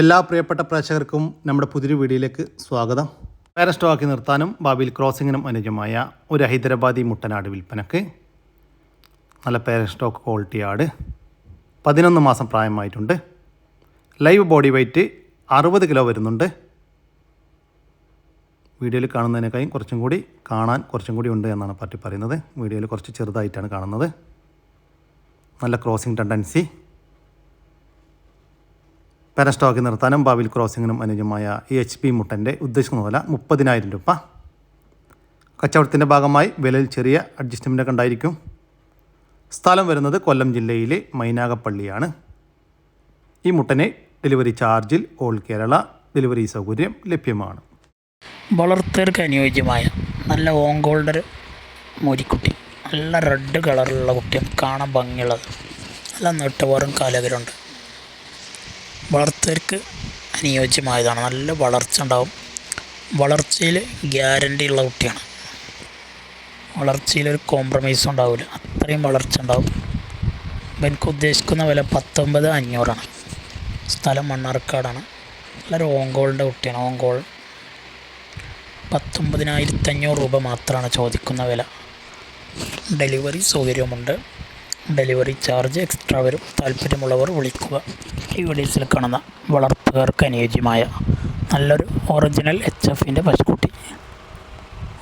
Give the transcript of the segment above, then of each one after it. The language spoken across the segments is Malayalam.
എല്ലാ പ്രിയപ്പെട്ട പ്രേക്ഷകർക്കും നമ്മുടെ പുതിയൊരു വീഡിയോയിലേക്ക് സ്വാഗതം. പാരസ്റ്റോക്കി നിർത്താനും ഭാവിയിൽ ക്രോസിങ്ങിനും അനുജമായ ഒരു ഹൈദരാബാദി മുട്ടനാട് വിൽപ്പനക്ക് നല്ല പാരസ്റ്റോക്ക് ക്വാളിറ്റി ആട് പതിനൊന്ന് മാസം പ്രായമായിട്ടുണ്ട്. ലൈവ് ബോഡി വെയ്റ്റ് അറുപത് കിലോ വരുന്നുണ്ട്. വീഡിയോയിൽ കാണുന്നതിനേക്കാളും കുറച്ചും കൂടി കാണാൻ കുറച്ചും കൂടി ഉണ്ട് എന്നാണ് പാർട്ടി പറയുന്നത്. വീഡിയോയിൽ കുറച്ച് ചെറുതായിട്ടാണ് കാണുന്നത്. നല്ല ക്രോസിംഗ് ടെൻഡൻസി. പാരസ്റ്റോക്ക് നിർത്താനും ബാവിൽ ക്രോസിങ്ങിനും അനുയോജ്യമായ ഈ എച്ച് പി മുട്ടന്റെ ഉദ്ദേശിക്കുന്ന വില മുപ്പതിനായിരം രൂപ. കച്ചവടത്തിന്റെ ഭാഗമായി വിലയിൽ ചെറിയ അഡ്ജസ്റ്റ്മെന്റൊക്കെ ഉണ്ടായിരിക്കും. സ്ഥലം വരുന്നത് കൊല്ലം ജില്ലയിലെ മൈനാഗപ്പള്ളിയാണ്. ഈ മുട്ടനെ ഡെലിവറി ചാർജിൽ ഓൾ കേരള ഡെലിവറി സൗകര്യം ലഭ്യമാണ്. വളർത്തർക്ക് അനുയോജ്യമായ നല്ല ഓൺ ഗോൾഡർ മോരിക്കുട്ടി. നല്ല റെഡ് കളറിലുള്ള കുട്ടിയാണ് കാണാൻ ഭംഗിയുള്ളത്. നല്ല നെട്ടവാറും കാലകരുണ്ട് വളർത്തർക്ക് അനുയോജ്യമായതാണ്. നല്ല വളർച്ച ഉണ്ടാവും. വളർച്ചയിൽ ഗ്യാരണ്ടി ഉള്ള കുട്ടിയാണ്. വളർച്ചയിൽ ഒരു കോംപ്രമൈസും ഉണ്ടാവില്ല. അത്രയും വളർച്ച ഉണ്ടാവും. എനിക്ക് ഉദ്ദേശിക്കുന്ന വില പത്തൊമ്പത് അഞ്ഞൂറാണ്. സ്ഥലം മണ്ണാർക്കാടാണ്. നല്ലൊരു ഓങ്കോളിന്റെ കുട്ടിയാണ്. ഓങ്കോൾ പത്തൊമ്പതിനായിരത്തി അഞ്ഞൂറ് രൂപ മാത്രമാണ് ചോദിക്കുന്ന വില. ഡെലിവറി സൗകര്യമുണ്ട് ഡെലിവറി ചാർജ് എക്സ്ട്രാ വരും. താല്പര്യമുള്ളവർ വിളിക്കുക. ഈ വീഡിയോസിൽ കാണുന്ന വളർത്തുകാർക്ക് അനുയോജ്യമായ നല്ലൊരു ഒറിജിനൽ എച്ച് എഫിന്റെ പശുക്കുട്ടി.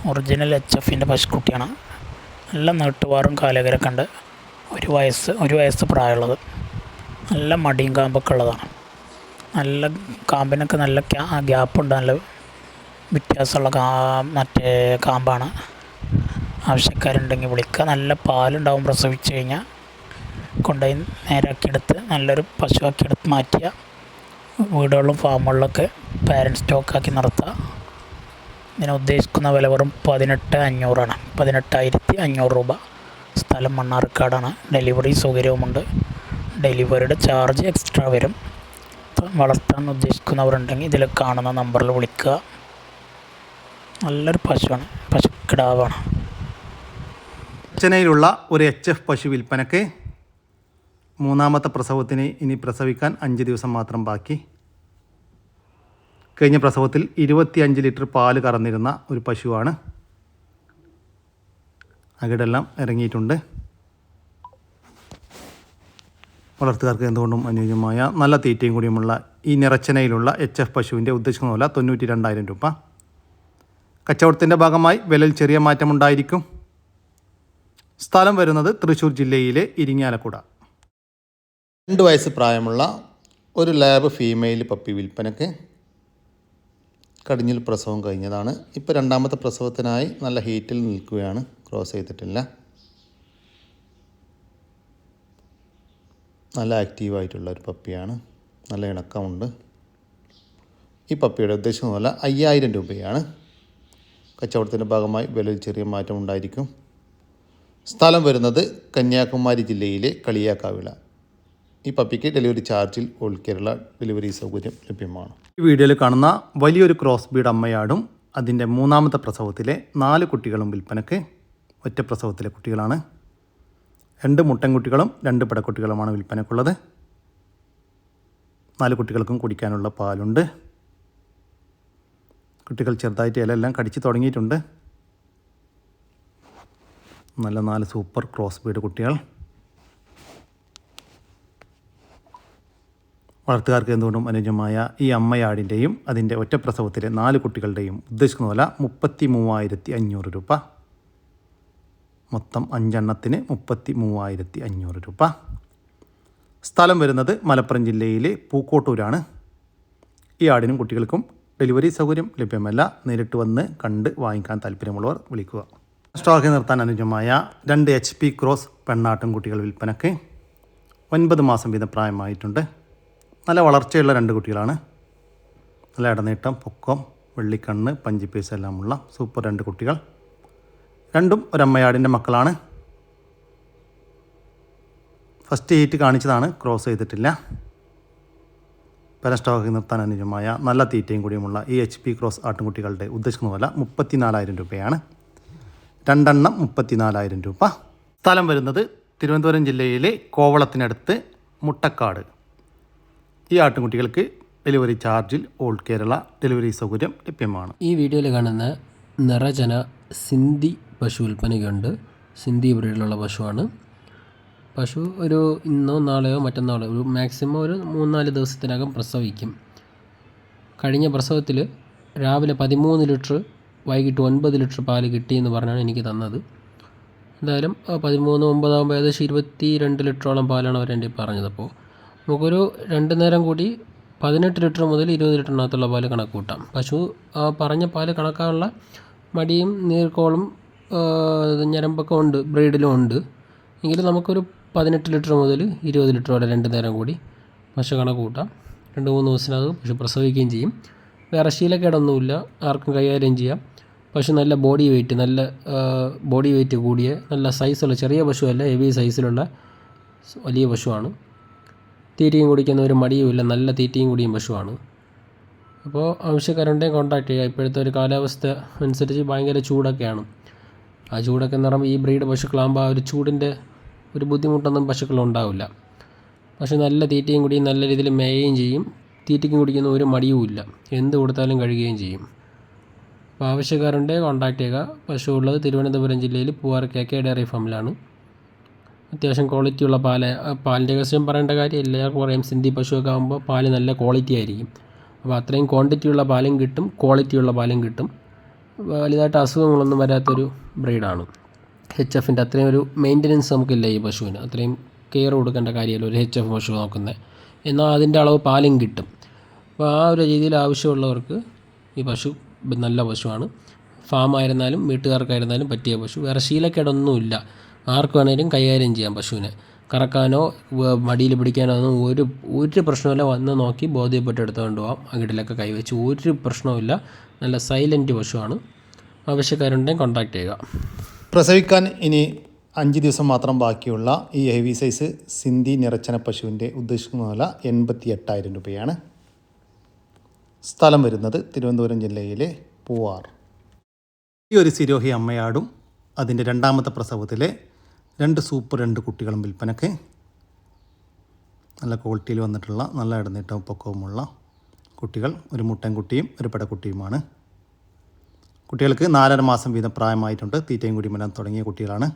ഒറിജിനൽ എച്ച് എഫിന്റെ പശുക്കുട്ടിയാണ്. നല്ല നീട്ടുവാറും കാലകരെ കണ്ട് ഒരു വയസ്സ് ഒരു വയസ്സ് പ്രായമുള്ളത്. നല്ല മടിയും കാമ്പൊക്കെ ഉള്ളതാണ്. നല്ല കാമ്പിനൊക്കെ നല്ല ഗ്യാപ്പുണ്ട്. നല്ല വ്യത്യാസമുള്ള കാ മറ്റേ കാമ്പാണ്. ആവശ്യക്കാരുണ്ടെങ്കിൽ വിളിക്കുക. നല്ല പാലുണ്ടാവും പ്രസവിച്ച് കഴിഞ്ഞാൽ. കൊണ്ടുപോയി നേരാക്കിയെടുത്ത് നല്ലൊരു പശുവാക്കിയെടുത്ത് മാറ്റിയ വീടുകളിലും ഫാമുകളിലൊക്കെ പാരന്റ് സ്റ്റോക്കാക്കി നിർത്തുക ഇതിന് ഉദ്ദേശിക്കുന്ന വില വെറും പതിനെട്ട് അഞ്ഞൂറാണ്. പതിനെട്ടായിരത്തി അഞ്ഞൂറ് രൂപ. സ്ഥലം മണ്ണാർക്കാടാണ്. ഡെലിവറി സൗകര്യവുമുണ്ട്. ഡെലിവറിയുടെ ചാർജ് എക്സ്ട്രാ വരും. വളർത്താൻ ഉദ്ദേശിക്കുന്നവരുണ്ടെങ്കിൽ ഇതിൽ കാണുന്ന നമ്പറിൽ വിളിക്കുക. നല്ലൊരു പശുവാണ്. പശുക്കിടാവാണ്. ചെന്നൈയിലുള്ള ഒരു എച്ച് എഫ് പശു വിൽപ്പനക്ക് മൂന്നാമത്തെ പ്രസവത്തിന് ഇനി പ്രസവിക്കാൻ അഞ്ച് ദിവസം മാത്രം ബാക്കി. കഴിഞ്ഞ പ്രസവത്തിൽ ഇരുപത്തിയഞ്ച് ലിറ്റർ പാൽ കറന്നിരുന്ന ഒരു പശുവാണ്. അകിടെല്ലാം ഇറങ്ങിയിട്ടുണ്ട്. വളർത്തുകാർക്ക് എന്തുകൊണ്ടും അനുയോജ്യമായ നല്ല തീറ്റയും കൂടിയുമുള്ള ഈ നിറച്ചനയിലുള്ള എച്ച് എഫ് പശുവിന്റെ ഉദ്ദേശിക്കുന്ന പോലെ തൊണ്ണൂറ്റി രണ്ടായിരം രൂപ. കച്ചവടത്തിന്റെ ഭാഗമായി വിലയിൽ ചെറിയ മാറ്റമുണ്ടായിരിക്കും. സ്ഥലം വരുന്നത് തൃശ്ശൂർ ജില്ലയിലെ ഇരിങ്ങാലക്കുട. രണ്ട് വയസ്സ് പ്രായമുള്ള ഒരു ലാബ് ഫീമെയിൽ പപ്പി വിൽപ്പനക്ക് കടിഞ്ഞിൽ പ്രസവം കഴിഞ്ഞതാണ്. ഇപ്പോൾ രണ്ടാമത്തെ പ്രസവത്തിനായി നല്ല ഹീറ്റിൽ നിൽക്കുകയാണ്. ക്രോസ് ചെയ്തിട്ടില്ല. നല്ല ആക്റ്റീവായിട്ടുള്ള ഒരു പപ്പിയാണ്. നല്ല ഇണക്കമുണ്ട്. ഈ പപ്പിയുടെ ഉദ്ദേശം പോലെ അയ്യായിരം രൂപയാണ്. കച്ചവടത്തിന്റെ ഭാഗമായി വിലയിൽ ചെറിയ മാറ്റം ഉണ്ടായിരിക്കും സ്ഥലം വരുന്നത് കന്യാകുമാരി ജില്ലയിലെ കളിയാക്കാവിള. ഈ പപ്പിക്ക് ഡെലിവറി ചാർജിൽ ഓൾ കേരള ഡെലിവറി സൗകര്യം ലഭ്യമാണ്. ഈ വീഡിയോയിൽ കാണുന്ന വലിയൊരു ക്രോസ് ബീഡ് അമ്മയാടും അതിന്റെ മൂന്നാമത്തെ പ്രസവത്തിലെ നാല് കുട്ടികളും വിൽപ്പനക്ക് ഒറ്റ പ്രസവത്തിലെ കുട്ടികളാണ്. രണ്ട് മുട്ടൻകുട്ടികളും രണ്ട് പടക്കുട്ടികളുമാണ് വിൽപ്പനക്കുള്ളത് നാല് കുട്ടികൾക്കും കുടിക്കാനുള്ള പാലുണ്ട്. കുട്ടികൾ ചെറുതായിട്ട് ഇലയെല്ലാം കടിച്ച് തുടങ്ങിയിട്ടുണ്ട്. നല്ല നാല് സൂപ്പർ ക്രോസ് ബീഡ് കുട്ടികൾ. വളർത്തുകാർക്ക് എന്തുകൊണ്ടും അനുജമായ ഈ അമ്മയാടിന്റെയും അതിന്റെ ഒറ്റപ്രസവത്തിലെ നാല് കുട്ടികളുടെയും ഉദ്ദേശിക്കുന്ന വില മുപ്പത്തി മൂവായിരത്തി അഞ്ഞൂറ് രൂപ. മൊത്തം അഞ്ചെണ്ണത്തിന് മുപ്പത്തി മൂവായിരത്തി അഞ്ഞൂറ് രൂപ. സ്ഥലം വരുന്നത് മലപ്പുറം ജില്ലയിലെ പൂക്കോട്ടൂരാണ്. ഈ ആടിനും കുട്ടികൾക്കും ഡെലിവറി സൗകര്യം ലഭ്യമല്ല. നേരിട്ട് വന്ന് കണ്ട് വാങ്ങിക്കാൻ താല്പര്യമുള്ളവർ വിളിക്കുക. സ്റ്റോക്ക് നിർത്താൻ അനുജമായ രണ്ട് എച്ച് പി ക്രോസ് പെണ്ണാട്ടും കുട്ടികൾ വിൽപ്പനക്ക് ഒൻപത് മാസം വീതം പ്രായമായിട്ടുണ്ട്. നല്ല വളർച്ചയുള്ള രണ്ട് കുട്ടികളാണ്. നല്ല ഇടനീട്ടം പൊക്കം വെള്ളിക്കണ്ണ് പഞ്ചിപ്പീസ് എല്ലാമുള്ള സൂപ്പർ രണ്ട് കുട്ടികൾ. രണ്ടും ഒരമ്മയാടിന്റെ മക്കളാണ്. ഫസ്റ്റ് ഹീറ്റ് കാണിച്ചതാണ് ക്രോസ് ചെയ്തിട്ടില്ല. പല സ്റ്റോക്ക് നിർത്താൻ അനുയോജ്യമായ നല്ല തീറ്റയും കൂടിയുമുള്ള ഈ എച്ച് പി ക്രോസ് ആട്ടുംകുട്ടികളുടെ ഉദ്ദേശിക്കുന്ന വില മുപ്പത്തിനാലായിരം രൂപയാണ്. രണ്ടെണ്ണം മുപ്പത്തിനാലായിരം രൂപ. സ്ഥലം വരുന്നത് തിരുവനന്തപുരം ജില്ലയിലെ കോവളത്തിനടുത്ത് മുട്ടക്കാട്. ഈ ആട്ടുംകുട്ടികൾക്ക് ഡെലിവറി ചാർജിൽ ഓൾ കേരള ഡെലിവറി സൗകര്യം ലഭ്യമാണ്. ഈ വീഡിയോയിൽ കാണുന്ന നിറചന സിന്ധി പശു ഉൽപ്പന്നയുണ്ട് സിന്ധി ബ്രീഡിലുള്ള പശുവാണ്. പശു ഒരു ഇന്നോ നാളെയോ മറ്റന്നാളോ ഒരു മാക്സിമം ഒരു മൂന്നാൽ ദിവസത്തിനകം പ്രസവിക്കും. കഴിഞ്ഞ പ്രസവത്തിൽ രാവിലെ പതിമൂന്ന് ലിറ്റർ വൈകിട്ട് ഒൻപത് ലിറ്റർ പാൽ കിട്ടിയെന്ന് പറഞ്ഞാണ് എനിക്ക് തന്നത്. എന്തായാലും പതിമൂന്ന് ഒമ്പതാകുമ്പോൾ ഏകദേശം ഇരുപത്തി രണ്ട് ലിറ്ററോളം പാലാണ് അവർ പറഞ്ഞത് അപ്പോൾ. നമുക്കൊരു രണ്ട് നേരം കൂടി പതിനെട്ട് ലിറ്റർ മുതൽ ഇരുപത് ലിറ്ററിനകത്തുള്ള പാൽ കണക്ക് കൂട്ടാം പശു പറഞ്ഞ പാൽ കണക്കാനുള്ള മടിയും നീർക്കോളും ഞരമ്പൊക്കെ ഉണ്ട് ബ്രീഡിലും ഉണ്ട്. എങ്കിലും നമുക്കൊരു പതിനെട്ട് ലിറ്റർ മുതൽ ഇരുപത് ലിറ്റർ വരെ രണ്ട് നേരം കൂടി പശു കണക്ക് കൂട്ടാം രണ്ട് മൂന്ന് ദിവസത്തിനകത്ത് പശു പ്രസവിക്കുകയും ചെയ്യും. വേറെ ശീലക്കേടൊന്നുമില്ല ആർക്കും കൈകാര്യം ചെയ്യാം. പശു നല്ല ബോഡി വെയിറ്റ് നല്ല ബോഡി വെയിറ്റ് കൂടിയ നല്ല സൈസുള്ള ചെറിയ പശുവല്ല ഹെവി സൈസിലുള്ള വലിയ പശുവാണ്. തീറ്റയും കുടിക്കുന്ന ഒരു മടിയുമില്ല. നല്ല തീറ്റയും കുടിയും പശുവാണ്. അപ്പോൾ ആവശ്യക്കാരുണ്ടെങ്കിൽ കോൺടാക്ട് ചെയ്യുക. ഇപ്പോഴത്തെ ഒരു കാലാവസ്ഥ അനുസരിച്ച് ഭയങ്കര ചൂടൊക്കെയാണ്. ആ ചൂടൊക്കെ എന്ന് പറയുമ്പോൾ ഈ ബ്രീഡ് പശുക്കളാകുമ്പോൾ ആ ഒരു ചൂടിന്റെ ഒരു ബുദ്ധിമുട്ടൊന്നും പശുക്കളുണ്ടാവില്ല പക്ഷെ നല്ല തീറ്റയും കുടിയും നല്ല രീതിയിൽ മേയുകയും ചെയ്യും. തീറ്റയ്ക്കും കുടിക്കുന്ന ഒരു മടിയുമില്ല. എന്ത് കൊടുത്താലും കഴിയുകയും ചെയ്യും. അപ്പോൾ ആവശ്യക്കാരുണ്ടെങ്കിൽ കോൺടാക്ട് ചെയ്യുക. പശു ഉള്ളത് തിരുവനന്തപുരം ജില്ലയിൽ പൂവാർ കെ കെ ഡയറി ഫാമിലാണ്. അത്യാവശ്യം ക്വാളിറ്റിയുള്ള പാൽ. പാലിന്റെ കസ്യം പറയേണ്ട കാര്യമില്ല. എല്ലാവർക്കും അറിയാം സിന്ധി പശുവൊക്കെ ആകുമ്പോൾ പാൽ നല്ല ക്വാളിറ്റി ആയിരിക്കും. അപ്പോൾ അത്രയും ക്വാണ്ടിറ്റിയുള്ള പാലും കിട്ടും ക്വാളിറ്റി ഉള്ള പാലും കിട്ടും. വലുതായിട്ട് അസുഖങ്ങളൊന്നും വരാത്തൊരു ബ്രീഡാണ് എച്ച് എഫിന്റെ അത്രയും ഒരു മെയിന്റനൻസ് നമുക്കില്ല ഈ പശുവിന്. അത്രയും കെയർ കൊടുക്കേണ്ട കാര്യമല്ല ഒരു എച്ച് എഫ് പശു നോക്കുന്നത് എന്നാൽ അതിന്റെ അളവ് പാലും കിട്ടും. അപ്പോൾ ആ ഒരു രീതിയിൽ ആവശ്യമുള്ളവർക്ക് ഈ പശു നല്ല പശുവാണ്. ഫാം ആയിരുന്നാലും വീട്ടുകാർക്കായിരുന്നാലും പറ്റിയ പശു. വേറെ ശീലക്കേടൊന്നുമില്ല. ആർക്ക് വേണേലും കൈകാര്യം ചെയ്യാം പശുവിനെ. കറക്കാനോ മടിയിൽ പിടിക്കാനോ ഒന്നും ഒരു ഒരു പ്രശ്നമില്ല വന്ന് നോക്കി ബോധ്യപ്പെട്ട് എടുത്തുകൊണ്ട് പോകാം അകിടിലൊക്കെ കൈവച്ച് ഒരു പ്രശ്നവുമില്ല. നല്ല സൈലന്റ് പശുവാണ്. ആവശ്യക്കാരുണ്ടെങ്കിൽ കോൺടാക്ട് ചെയ്യുക. പ്രസവിക്കാൻ ഇനി അഞ്ച് ദിവസം മാത്രം ബാക്കിയുള്ള ഈ ഹെവി സൈസ് സിന്ധി നിറച്ചന പശുവിന്റെ ഉദ്ദേശിക്കുന്ന വില എൺപത്തി എട്ടായിരം രൂപയാണ്. സ്ഥലം വരുന്നത് തിരുവനന്തപുരം ജില്ലയിലെ പൂവാർ. ഈ ഒരു സിരോഹി അമ്മയാടും അതിന്റെ രണ്ടാമത്തെ പ്രസവത്തിലെ രണ്ട് സൂപ്പ് രണ്ട് കുട്ടികളും വിൽപ്പനക്ക് നല്ല ക്വാളിറ്റിയിൽ വന്നിട്ടുള്ള നല്ല ഇടനീട്ടവും പൊക്കവുമുള്ള കുട്ടികൾ ഒരു മുട്ടൻകുട്ടിയും ഒരു പെടക്കുട്ടിയുമാണ്. കുട്ടികൾക്ക് നാലര മാസം വീതം പ്രായമായിട്ടുണ്ട്. തീറ്റയും കുടിമെല്ലാം തുടങ്ങിയ കുട്ടികളാണ്.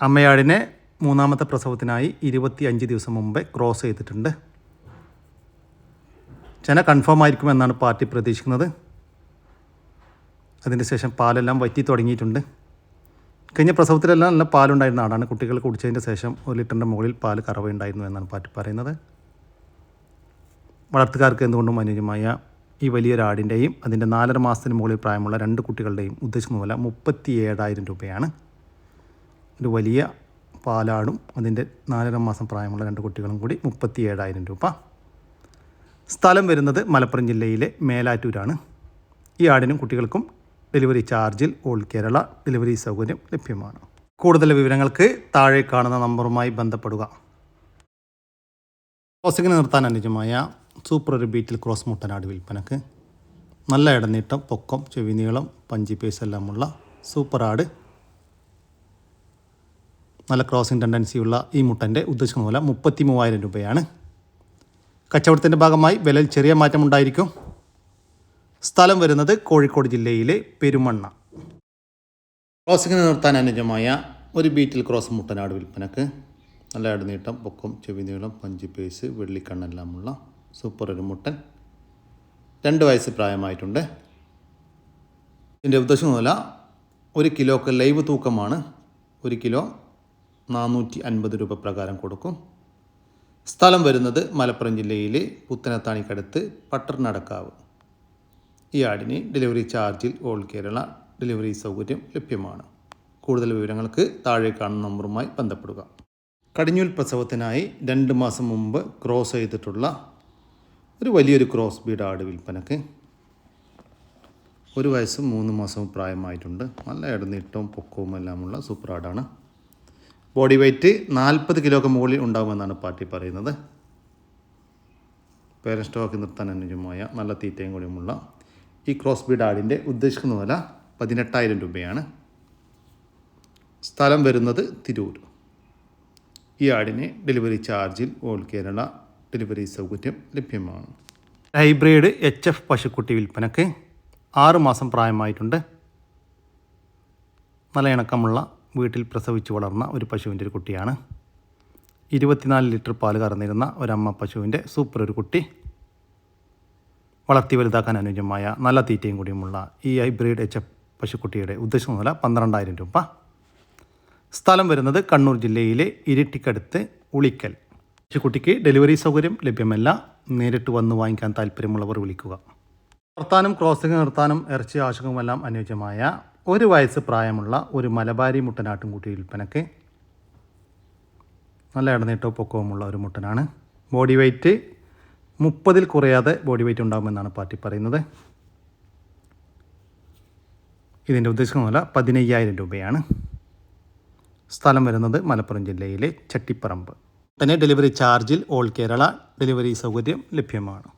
അമ്മയാടിനെ മൂന്നാമത്തെ പ്രസവത്തിനായി ഇരുപത്തി അഞ്ച് ദിവസം മുമ്പേ ക്രോസ് ചെയ്തിട്ടുണ്ട്. ചെന കൺഫേം ആയിരിക്കുമെന്നാണ് പാർട്ടി പ്രതീക്ഷിക്കുന്നത്. അതിന് ശേഷം പാലെല്ലാം വറ്റി തുടങ്ങിയിട്ടുണ്ട്. കഴിഞ്ഞ പ്രസവത്തിലെല്ലാം നല്ല പാലുണ്ടായിരുന്ന ആടാണ് കുട്ടികൾ കുടിച്ചതിന് ശേഷം ഒരു ലിറ്ററിന്റെ മുകളിൽ പാൽ കറവുണ്ടായിരുന്നു എന്നാണ് പാറ്റി പറയുന്നത്. വളർത്തുകാർക്ക് എന്തുകൊണ്ടും അനുയോജ്യമായ ഈ വലിയൊരാടിന്റെയും അതിന്റെ നാലര മാസത്തിന് മുകളിൽ പ്രായമുള്ള രണ്ട് കുട്ടികളുടെയും ഉദ്ദേശിക്കുന്ന വില മുപ്പത്തി ഏഴായിരം രൂപയാണ്. ഒരു വലിയ പാലാടും അതിന്റെ നാലര മാസം പ്രായമുള്ള രണ്ട് കുട്ടികളും കൂടി മുപ്പത്തി ഏഴായിരം രൂപ. സ്ഥലം വരുന്നത് മലപ്പുറം ജില്ലയിലെ മേലാറ്റൂരാണ്. ഈ ആടിനും കുട്ടികൾക്കും ഡെലിവറി ചാർജിൽ ഓൾ കേരള ഡെലിവറി സൗകര്യം ലഭ്യമാണ്. കൂടുതൽ വിവരങ്ങൾക്ക് താഴെ കാണുന്ന നമ്പറുമായി ബന്ധപ്പെടുക. ക്രോസിങ്ങിന് നിർത്താൻ അനുജമായ സൂപ്പർ ഒരു ബീറ്റിൽ ക്രോസ് മുട്ടനാട് വിൽപ്പനക്ക്. നല്ല ഇടനീട്ടം പൊക്കം ചെവിനീളം പഞ്ചി പേസ് എല്ലാമുള്ള സൂപ്പർ ആട്. നല്ല ക്രോസിംഗ് ടെൻഡൻസിയുള്ള ഈ മുട്ടന്റെ ഉദ്ദേശിക്കുന്ന പോലെ മുപ്പത്തി മൂവായിരം രൂപയാണ്. കച്ചവടത്തിന്റെ ഭാഗമായി വിലയിൽ ചെറിയ മാറ്റമുണ്ടായിരിക്കും. സ്ഥലം വരുന്നത് കോഴിക്കോട് ജില്ലയിലെ പെരുമണ്ണ. ക്രോസിങ്ങിന് നിർത്താൻ അനുജമായ ഒരു ബീറ്റിൽ ക്രോസ് മുട്ടനാട് വിൽപ്പനക്ക് നല്ല ഇടനീട്ടം പൊക്കം ചെവി നീളം പഞ്ചി പേസ് വെള്ളിക്കണ്ണെല്ലാമുള്ള സൂപ്പർ ഒരു മുട്ടൻ. രണ്ട് വയസ്സ് പ്രായമായിട്ടുണ്ട്. ഇതിന്റെ ഉദ്ദേശം മുതല ഒരു കിലോക്ക് ലൈവ് തൂക്കമാണ്. ഒരു കിലോ നാനൂറ്റി അൻപത് രൂപ പ്രകാരം കൊടുക്കും. സ്ഥലം വരുന്നത് മലപ്പുറം ജില്ലയിലെ പുത്തനത്താണിക്കടുത്ത് പട്ടർനടക്കാവ്. ഈ ആടിന് ഡെലിവറി ചാർജിൽ ഓൾ കേരള ഡെലിവറി സൗകര്യം ലഭ്യമാണ്. കൂടുതൽ വിവരങ്ങൾക്ക് താഴെ കാണുന്ന നമ്പറുമായി ബന്ധപ്പെടുക. കടിഞ്ഞൂൽ പ്രസവത്തിനായി രണ്ട് മാസം മുമ്പ് ക്രോസ് ചെയ്തിട്ടുള്ള ഒരു വലിയൊരു ക്രോസ് ബീഡ് ആട് വിൽപ്പനക്ക് ഒരു വയസ്സും മൂന്ന് മാസവും പ്രായമായിട്ടുണ്ട്. നല്ല ഇടനീട്ടവും പൊക്കവും എല്ലാമുള്ള സൂപ്പർ ആടാണ്. ബോഡി വെയ്റ്റ് നാൽപ്പത് കിലോക്ക് മുകളിൽ ഉണ്ടാകുമെന്നാണ് പാർട്ടി പറയുന്നത്. പേരൻ സ്റ്റോക്ക് നിർത്താൻ അനുജമായ നല്ല തീറ്റയും കൂടിയുമുള്ള ഈ ക്രോസ് ബീഡ് ആടിന്റെ ഉദ്ദേശിക്കുന്ന വില പതിനെട്ടായിരം രൂപയാണ്. സ്ഥലം വരുന്നത് തിരൂർ. ഈ ആടിന് ഡെലിവറി ചാർജിൽ ഓൾ കേരള ഡെലിവറി സൗകര്യം ലഭ്യമാണ്. ഹൈബ്രിഡ് എച്ച് എഫ് പശുക്കുട്ടി വിൽപ്പനയ്ക്ക് ആറുമാസം പ്രായമായിട്ടുണ്ട്. നല്ല ഇണക്കമുള്ള വീട്ടിൽ പ്രസവിച്ചു വളർന്ന ഒരു പശുവിന്റെ ഒരു കുട്ടിയാണ്. ഇരുപത്തിനാല് ലിറ്റർ പാൽ കറന്നിരുന്ന ഒരമ്മ പശുവിന്റെ സൂപ്പർ ഒരു കുട്ടി. വളർത്തി വലുതാക്കാൻ അനുയോജ്യമായ നല്ല തീറ്റയും കൂടിയുമുള്ള ഈ ഹൈബ്രിഡ് എച്ച് പശുക്കുട്ടിയുടെ ഉദ്ദേശം നില പന്ത്രണ്ടായിരം രൂപ. സ്ഥലം വരുന്നത് കണ്ണൂർ ജില്ലയിലെ ഇരിട്ടിക്കടുത്ത് ഉളിക്കൽ. പശുക്കുട്ടിക്ക് ഡെലിവറി സൗകര്യം ലഭ്യമല്ല. നേരിട്ട് വന്ന് വാങ്ങിക്കാൻ താല്പര്യമുള്ളവർ വിളിക്കുക. നിർത്താനും ക്രോസിംഗ് നിർത്താനും ഇറച്ചി ആശകവുമെല്ലാം അനുയോജ്യമായ ഒരു വയസ്സ് പ്രായമുള്ള ഒരു മലബാരി മുട്ടനാട്ടുംകുട്ടി വിൽപ്പനക്ക് നല്ല ഇടനീട്ടവും പൊക്കവുമുള്ള ഒരു മുട്ടനാണ്. ബോഡി വെയ്റ്റ് മുപ്പതിൽ കുറയാതെ ബോഡി വെയ്റ്റ് ഉണ്ടാകുമെന്നാണ് പാർട്ടി പറയുന്നത്. ഇതിന്റെ ഉദ്ദേശിക്കുന്ന പതിനയ്യായിരം രൂപയാണ്. സ്ഥലം വരുന്നത് മലപ്പുറം ജില്ലയിലെ ചട്ടിപ്പറമ്പ്. തന്നെ ഡെലിവറി ചാർജിൽ ഓൾ കേരള ഡെലിവറി സൗകര്യം ലഭ്യമാണ്.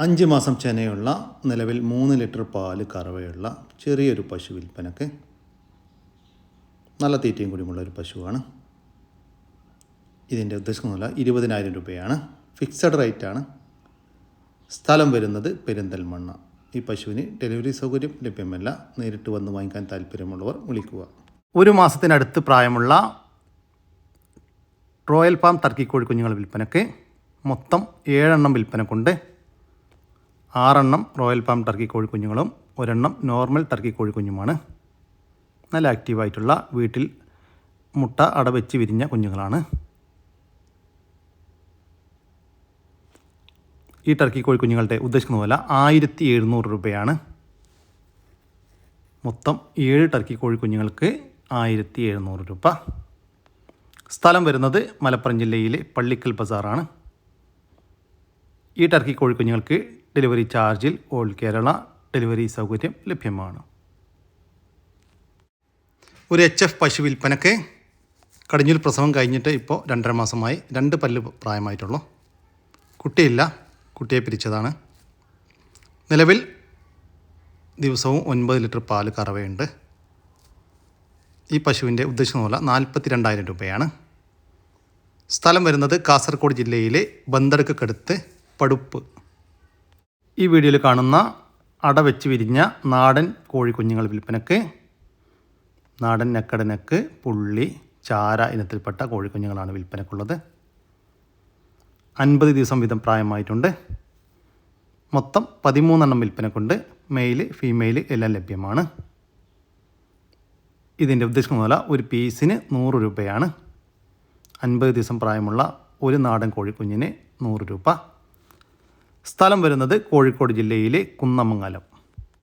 അഞ്ച് മാസം ചെനയുള്ള നിലവിൽ മൂന്ന് ലിറ്റർ പാൽ കറവയുള്ള ചെറിയൊരു പശു വിൽപ്പനക്ക് നല്ല തീറ്റയും കൂടിയുമുള്ള ഒരു പശുവാണ്. ഇതിന്റെ ഉദ്ദേശിക്കുന്നില്ല ഇരുപതിനായിരം രൂപയാണ്. ഫിക്സഡ് റേറ്റാണ്. സ്ഥലം വരുന്നത് പെരിന്തൽമണ്ണ. ഈ പശുവിന് ഡെലിവറി സൗകര്യം ലഭ്യമല്ല. നേരിട്ട് വന്ന് വാങ്ങിക്കാൻ താല്പര്യമുള്ളവർ വിളിക്കുക. ഒരു മാസത്തിനടുത്ത് പ്രായമുള്ള റോയൽ ഫാം ടർക്കി കോഴി കുഞ്ഞുങ്ങൾ വിൽപ്പനക്ക് മൊത്തം ഏഴെണ്ണം വിൽപ്പനക്കുണ്ട്. ആറെണ്ണം റോയൽ ഫാം ടർക്കി കോഴി കുഞ്ഞുങ്ങളും ഒരെണ്ണം നോർമൽ ടർക്കി കോഴി കുഞ്ഞുമാണ്. നല്ല ആക്റ്റീവായിട്ടുള്ള വീട്ടിൽ മുട്ട അടവെച്ച് വിരിഞ്ഞ കുഞ്ഞുങ്ങളാണ്. ഈ ടർക്കി കോഴി കുഞ്ഞുങ്ങളുടെ ഉദ്ദേശിക്കുന്ന വില ആയിരത്തി എഴുന്നൂറ് രൂപയാണ്. മൊത്തം ഏഴ് ടർക്കി കോഴി കുഞ്ഞുങ്ങൾക്ക് ആയിരത്തി എഴുന്നൂറ് രൂപ. സ്ഥലം വരുന്നത് മലപ്പുറം ജില്ലയിലെ പള്ളിക്കൽ ബസാറാണ്. ഈ ടർക്കി കോഴി കുഞ്ഞുങ്ങൾക്ക് ഡെലിവറി ചാർജിൽ ഓൾ കേരള ഡെലിവറി സൗകര്യം ലഭ്യമാണ്. ഒരു എച്ച് എഫ് പശു വിൽപ്പനക്ക് കടിഞ്ഞൂൽ പ്രസവം കഴിഞ്ഞിട്ട് ഇപ്പോൾ രണ്ടര മാസമായി രണ്ട് പല്ല് പ്രായമായിട്ടുള്ളൂ. കുട്ടിയില്ല. കുട്ടിയെ പിരിച്ചതാണ്. നിലവിൽ ദിവസവും ഒൻപത് ലിറ്റർ പാൽ കറവയുണ്ട്. ഈ പശുവിന്റെ ഉദ്ദേശിക്കുന്ന പോലെ നാൽപ്പത്തി രണ്ടായിരം രൂപയാണ്. സ്ഥലം വരുന്നത് കാസർഗോഡ് ജില്ലയിലെ ബന്തടുക്കടുത്ത് പടുപ്പ്. ഈ വീഡിയോയിൽ കാണുന്ന അടവെച്ച് വിരിഞ്ഞ നാടൻ കോഴിക്കുഞ്ഞുങ്ങൾ വിൽപ്പനക്ക് നാടൻ നെക്കടനക്ക് പുള്ളി ചാര ഇനത്തിൽപ്പെട്ട കോഴിക്കുഞ്ഞുങ്ങളാണ് വിൽപ്പനക്കുള്ളത്. അൻപത് ദിവസം വീതം പ്രായമായിട്ടുണ്ട്. മൊത്തം പതിമൂന്നെണ്ണം വിൽപ്പനക്കുണ്ട്. മെയിൽ ഫീമെയിൽ എല്ലാം ലഭ്യമാണ്. ഇതിന്റെ ഉദ്ദേശിക്കുന്ന വില ഒരു പീസിന് നൂറ് രൂപയാണ്. അൻപത് ദിവസം പ്രായമുള്ള ഒരു നാടൻ കോഴിക്കുഞ്ഞിന് നൂറ് രൂപ. സ്ഥലം വരുന്നത് കോഴിക്കോട് ജില്ലയിലെ കുന്നമംഗലം.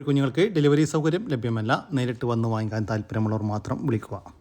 കുഞ്ഞുങ്ങൾക്ക് ഡെലിവറി സൗകര്യം ലഭ്യമല്ല. നേരിട്ട് വന്ന് വാങ്ങിക്കാൻ താല്പര്യമുള്ളവർ മാത്രം വിളിക്കുക.